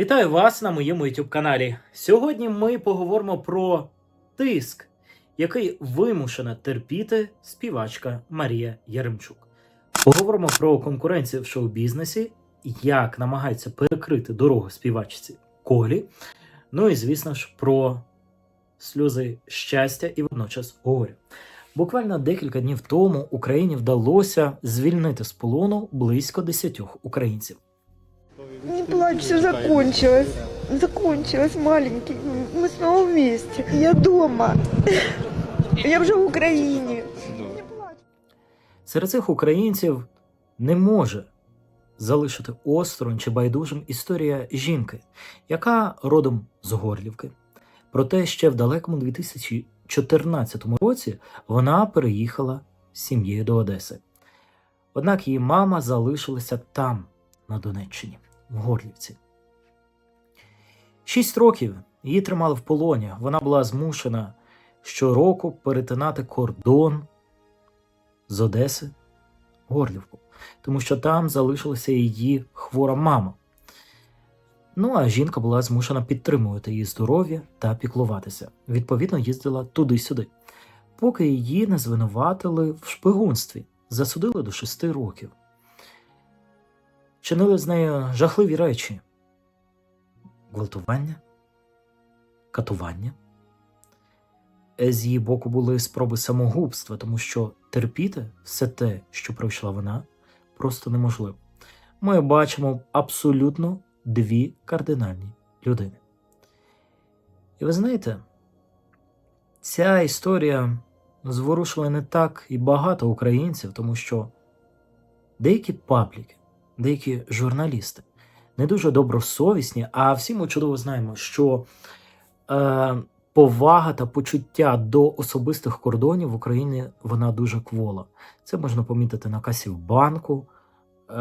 Вітаю вас на моєму youtube каналі. Сьогодні ми поговоримо про тиск, який вимушена терпіти співачка Марія Яремчук. Поговоримо про конкуренцію в шоу-бізнесі, як намагаються перекрити дорогу співачці Колі. Ну і, звісно ж, про сльози щастя і водночас горя. Буквально декілька днів тому Україні вдалося звільнити з полону близько 10 українців. Не плачь, все закончилось. Закончилось, маленький. Мы снова вместе. Я дома. Я вже в Україні. Серед цих українців не може залишити осторонь чи байдужим історія жінки, яка родом з Горлівки. Проте ще в далекому 2014 році вона переїхала з сім'єю до Одеси. Однак її мама залишилася там, на Донеччині, в Горлівці. Шість років її тримали в полоні. Вона була змушена щороку перетинати кордон з Одеси в Горлівку, тому що там залишилася її хвора мама. Ну а жінка була змушена підтримувати її здоров'я та піклуватися. Відповідно, їздила туди-сюди, поки її не звинуватили в шпигунстві, засудили до шести років. Чинили з нею жахливі речі: гвалтування, катування. З її боку були спроби самогубства, тому що терпіти все те, що пройшла вона, просто неможливо. Ми бачимо абсолютно дві кардинальні людини. І ви знаєте, ця історія зворушила не так і багато українців, тому що деякі пабліки, деякі журналісти не дуже добросовісні, а всі ми чудово знаємо, що е, повага та почуття до особистих кордонів в Україні вона дуже квола. Це можна помітити на касі в банку, е,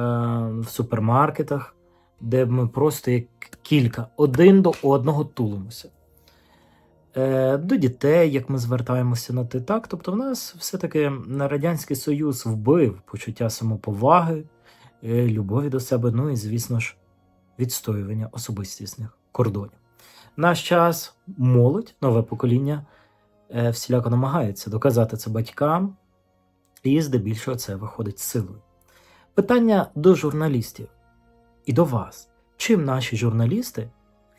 в супермаркетах, де ми просто як кілька один до одного тулимося. Е, До дітей, як ми звертаємося на ти так. Тобто, в нас все-таки на Радянський Союз вбив почуття самоповаги, любові до себе, ну і, звісно ж, відстоювання особистісних кордонів. Наш час молодь, нове покоління е, всіляко намагається доказати це батькам, і здебільшого це виходить силою. Питання до журналістів і до вас. Чим наші журналісти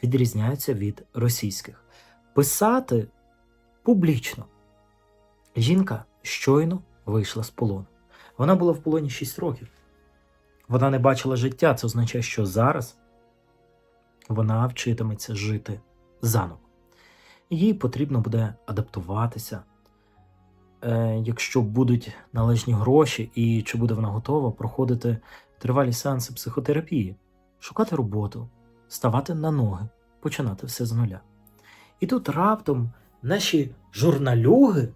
відрізняються від російських? Писати публічно. Жінка щойно вийшла з полону. Вона була в полоні 6 років. Вона не бачила життя. Це означає, що зараз вона вчитиметься жити заново. Їй потрібно буде адаптуватися, е, якщо будуть належні гроші, і чи буде вона готова проходити тривалі сеанси психотерапії, шукати роботу, ставати на ноги, починати все з нуля. І тут раптом наші журналюги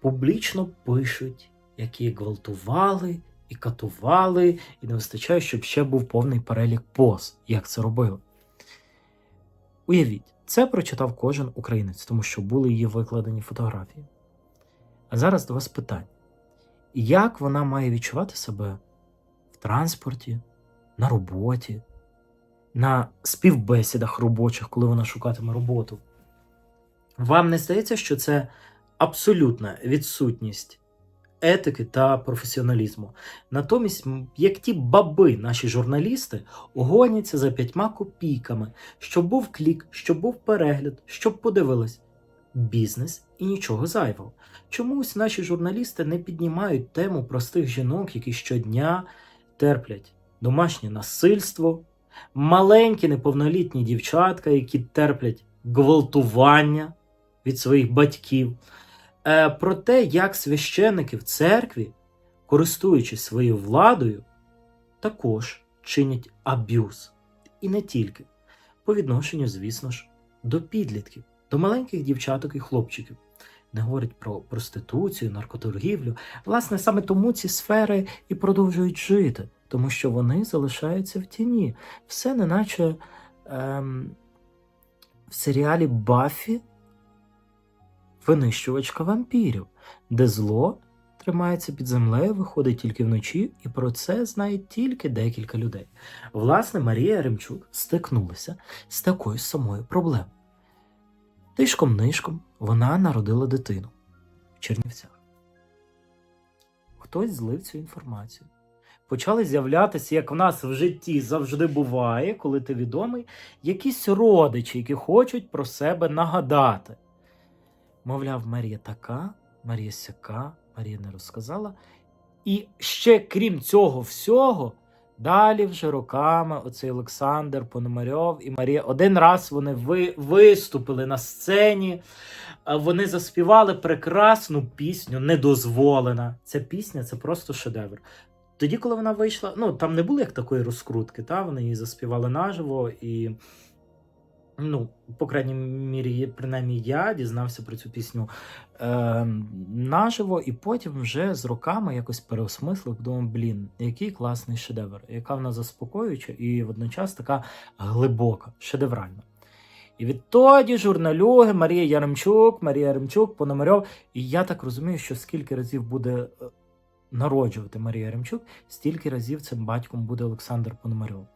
публічно пишуть, які гвалтували і катували, і не вистачає, щоб ще був повний перелік поз, як це робили. Уявіть, це прочитав кожен українець, тому що були її викладені фотографії. А зараз до вас питання: як вона має відчувати себе в транспорті, на роботі, на співбесідах робочих, коли вона шукатиме роботу? Вам не здається, що це абсолютна відсутність етики та професіоналізму? Натомість, як ті баби, наші журналісти, гоняться за п'ятьма копійками, щоб був клік, щоб був перегляд, щоб подивились. Бізнес і нічого зайвого. Чомусь наші журналісти не піднімають тему простих жінок, які щодня терплять домашнє насильство, маленькі неповнолітні дівчатка, які терплять гвалтування від своїх батьків. Е, про те, як священники в церкві, користуючись своєю владою, також чинять аб'юз. І не тільки по відношенню, звісно ж, до підлітків, до маленьких дівчаток і хлопчиків. Не говорять про проституцію, наркоторгівлю. Власне, саме тому ці сфери і продовжують жити, тому що вони залишаються в тіні. Все неначе ем, в серіалі Баффі винищувачка вампірів, де зло тримається під землею, виходить тільки вночі, і про це знає тільки декілька людей. Власне, Марія Ремчук стикнулася з такою самою проблемою. Тишком нишком вона народила дитину в Чернівцях. Хтось злив цю інформацію. Почали з'являтися, як в нас в житті завжди буває, коли ти відомий, якісь родичі, які хочуть про себе нагадати. Мовляв, Марія така, Марія сяка, Марія не розказала. І ще крім цього всього, далі вже роками оцей Олександр Пономарьов і Марія один раз вони ви, виступили на сцені. Вони заспівали прекрасну пісню Недозволена. Ця пісня це просто шедевр. Тоді, коли вона вийшла, ну там не було як такої розкрутки, та вони її заспівали наживо, і, ну, по крайній мірі, принаймні, я дізнався про цю пісню е, наживо, і потім вже з роками якось переосмислив, думав, блін, який класний шедевр, яка вона заспокоююча і водночас така глибока, шедевральна. І відтоді журналюги Марія Яремчук, Марія Яремчук, Пономарьов. І я так розумію, що скільки разів буде е, народжувати Марія Ремчук, стільки разів цим батьком буде Олександр Пономарьов.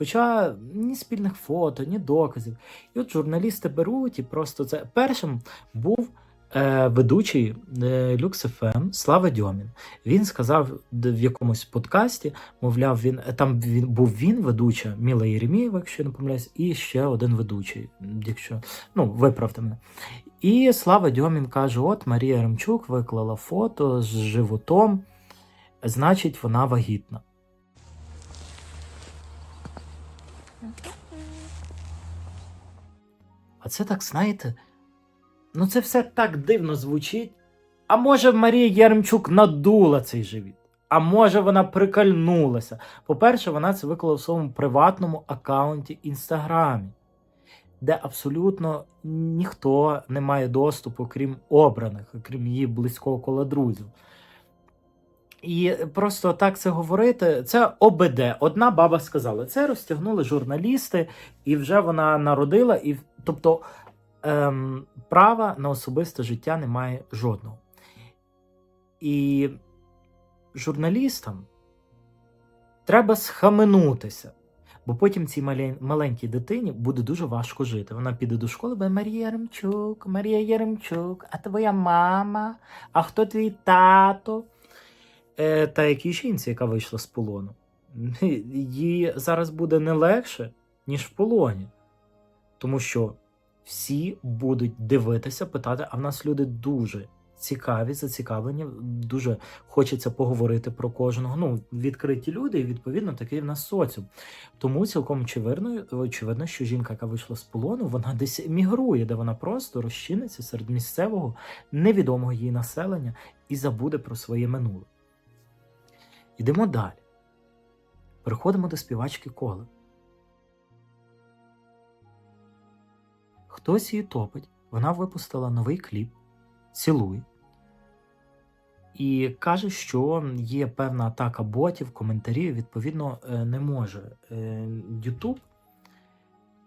Хоча ні спільних фото, ні доказів. І от журналісти беруть і просто це. Першим був е, ведучий е, Люкс ФМ Слава Дьомін. Він сказав в якомусь подкасті, мовляв, він там він був він, ведуча Міла Єремєєва, якщо я не помиляюсь, і ще один ведучий, якщо ну виправте мене. І Слава Дьомін каже: от Марія Ремчук виклала фото з животом, значить, вона вагітна. Це так, знаєте, ну це все так дивно звучить. А може, Марія Яремчук надула цей живіт? А може, вона прикольнулася. По-перше, вона це виклала в своєму приватному аккаунті Інстаграмі, де абсолютно ніхто не має доступу, крім обраних, крім її близького кола друзів. І просто так це говорити, це ОБД. Одна баба сказала. Це розтягнули журналісти, і вже вона народила. І, тобто ем, права на особисте життя немає жодного. І журналістам треба схаменутися, бо потім цій малень- маленькій дитині буде дуже важко жити. Вона піде до школи, буде Марія Яремчук, Марія Яремчук, а твоя мама, а хто твій тато? Е, та якій жінці, яка вийшла з полону. Їй зараз буде не легше, ніж в полоні. Тому що всі будуть дивитися, питати, а в нас люди дуже цікаві, зацікавлені, дуже хочеться поговорити про кожного. Ну, відкриті люди, і відповідно такий в нас соціум. Тому цілком очевидно, очевидно, що жінка, яка вийшла з полону, вона десь мігрує, де вона просто розчиниться серед місцевого невідомого їй населення і забуде про своє минуле. Йдемо далі. Переходимо до співачки Коли. Хтось її топить, вона випустила новий кліп Цілуй. І каже, що є певна атака ботів, коментарів. Відповідно, е, не може е, YouTube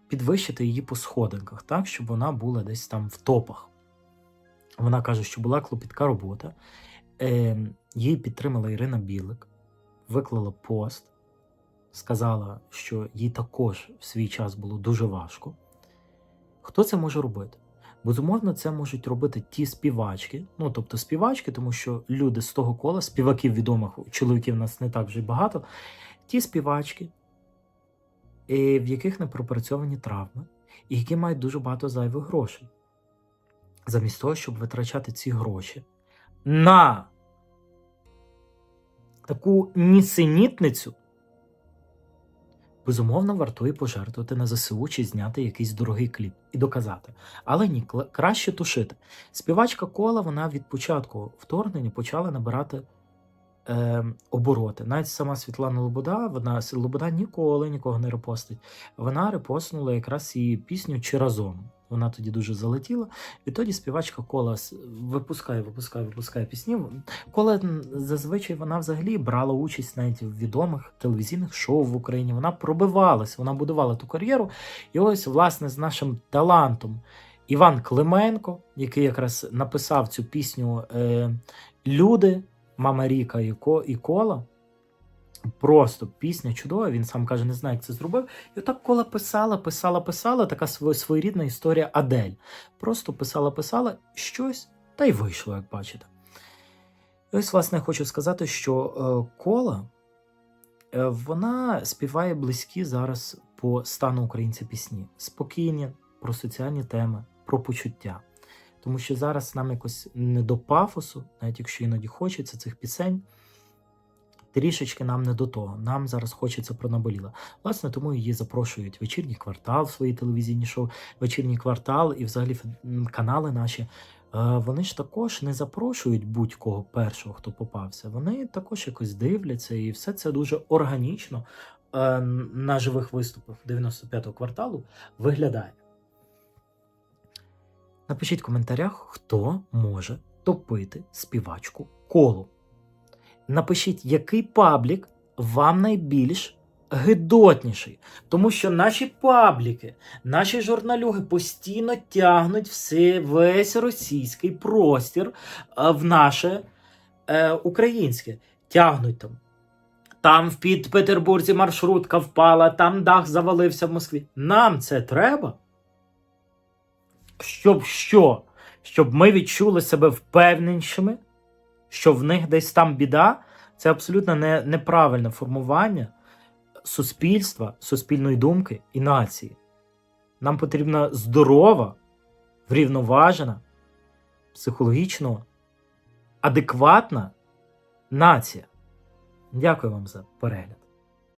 підвищити її по сходинках, так, щоб вона була десь там в топах. Вона каже, що була клопітка робота. Е, Її підтримала Ірина Білик, виклала пост, сказала, що їй також в свій час було дуже важко. Хто це може робити? Безумовно, це можуть робити ті співачки, ну тобто співачки, тому що люди з того кола, співаків відомих, чоловіків у нас не так вже багато. Ті співачки, е, в яких не пропрацьовані травми, і які мають дуже багато зайвих грошей. Замість того, щоб витрачати ці гроші на таку нісенітницю, безумовно, вартує пожертвувати на ЗСУ чи зняти якийсь дорогий кліп і доказати. Але ні, краще тушити. Співачка кола вона від початку вторгнення почала набирати е, обороти. Навіть сама Світлана Лобода, вона Лобода ніколи нікого не репостить. Вона репостнула якраз її пісню чи разом. Вона тоді дуже залетіла. Відтоді співачка кола випускає, випускає, випускає пісні. Кола зазвичай вона взагалі брала участь навіть в відомих телевізійних шоу в Україні. Вона пробивалась, вона будувала ту кар'єру. І ось, власне, з нашим талантом Іван Клименко, який якраз написав цю пісню е, Люди. Мама Ріка і, і Кола. Просто пісня чудова, він сам каже, не знає, як це зробив. І отак кола писала, писала, писала, така своєрідна історія Адель. Просто писала, писала щось, та й вийшло, як бачите. І ось, власне, хочу сказати, що е, кола е, вона співає близькі зараз по стану українця пісні. Спокійні, про соціальні теми, про почуття. Тому що зараз нам якось не до пафосу, навіть якщо іноді хочеться цих пісень, трішечки нам не до того. Нам зараз хочеться про наболіле. Власне, тому її запрошують вечірній квартал в свої телевізійні шоу, вечірній квартал і взагалі канали наші. Е, Вони ж також не запрошують будь-кого першого, хто попався. Вони також якось дивляться, і все це дуже органічно е, на живих виступах 95-го кварталу виглядає. Напишіть в коментарях, хто може топити співачку колу. Напишіть, який паблік вам найбільш гидотніший. Тому що наші пабліки, наші журналюги постійно тягнуть все, весь російський простір е, в наше е, українське. Тягнуть там. Там в Під Петербурзі маршрутка впала, там дах завалився в Москві. Нам це треба. Щоб що? Щоб ми відчули себе впевненішими, що в них десь там біда, це абсолютно не, неправильне формування суспільства, суспільної думки і нації. Нам потрібна здорова, врівноважена, психологічно адекватна нація. Дякую вам за перегляд.